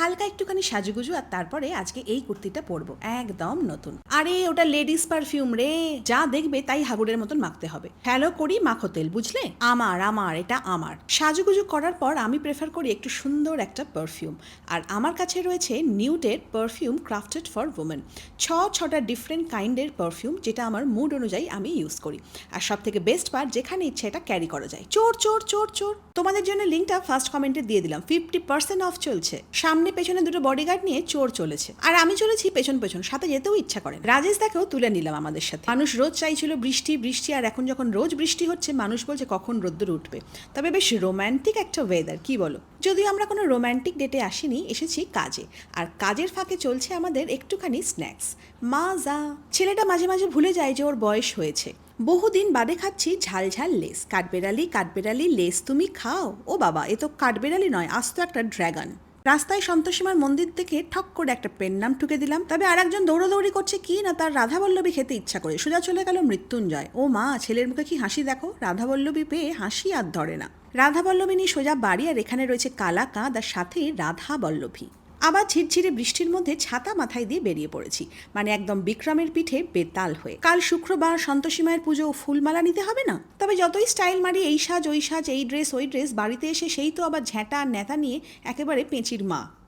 হালকা একটুখানি সাজুগুজু আর তারপরে আজকে এই কুর্তিটা পরবো। একদম নতুন। আরে, ওটা লেডিস পারফিউম রে। যা দেখবে তাই হাগুরের মতন মাখতে হবে। হ্যালো করি, মাখো তেল, বুঝলে? আমার আমার, এটা আমার। সাজুগুজু করার পর আমি প্রেফার করি একটু সুন্দর একটা পারফিউম আর আমার কাছে রয়েছে নিউটের পারফিউম ক্রাফটেড ফর উমেন ছ, ছটা ডিফারেন্ট কাইন্ডের পারফিউম যেটা আমার মুড অনুযায়ী আমি ইউজ করি। আর সব থেকে বেস্ট পার্ট যেখানে ইচ্ছে এটা ক্যারি করা যায়। চোর চোর চোর চোর। তোমাদের জন্য লিঙ্কটা ফার্স্ট কমেন্টে দিয়ে দিলাম। ফিফটি পার্সেন্ট অফ চলছে। সামনে পেছনে দুটো বডিগার্ড নিয়ে চোর চলেছে। আর আমি চলেছি পেছন পেছন, সাথে যেতেও ইচ্ছা করে রাজেশ দেখেও তুলে নিলাম আমাদের সাথে। মানুষ রোজ চাইছিল বৃষ্টি বৃষ্টি, আর এখন যখন রোজ বৃষ্টি হচ্ছে, মানুষ বলছে কখন রোদ্দুর উঠবে। তবে বেশ রোম্যান্টিক একটা ওয়েদার কি বলো? যদিও আমরা কোনো রোম্যান্টিক ডেটে আসিনি, এসেছি কাজে। আর কাজের ফাঁকে চলছে আমাদের একটুখানি স্ন্যাক্স মাজা। ছেলেটা মাঝে মাঝে ভুলে যায় যে ওর বয়স হয়েছে। বহুদিন বাদে খাচ্ছি ঝাল ঝাল লেস। কাঠবেড়ালি কাঠবেড়ালি লেস তুমি খাও? ও বাবা, এ তো কাঠবেড়ালি নয়, আস্ত একটা ড্র্যাগন রাস্তায় সন্তোষীমার মন্দির থেকে ঠক করে একটা পেন নাম ঠুকে দিলাম। তবে আর একজন দৌড়দৌড়ি করছে কি না তার রাধাবল্লভী খেতে ইচ্ছা করে। সোজা চলে গেল মৃত্যুঞ্জয়। ও মা, ছেলের মুখে কি হাসি দেখো? রাধাবল্লভী পেয়ে হাসি আর ধরে না। রাধাবল্লভী নিয়ে সোজা বাড়ি আর এখানে রয়েছে কালা কাঁদ আর সাথে রাধা বল্লভী আবার ঝিরঝিরে বৃষ্টির মধ্যে ছাতা মাথায় দিয়ে বেরিয়ে পড়েছি। মানে একদম বিক্রমের পিঠে বেতাল হয়ে। কাল শুক্রবার সন্তোষী মায়ের পুজো ফুলমালা নিতে হবে না? তবে যতই স্টাইল মারি, এই সাজ, ওই সাজ, এই ড্রেস, ওই ড্রেস, বাড়িতে এসে সেই তো আবার ঝ্যাঁটা আর নেতা নিয়ে একেবারে পেঁচির মা।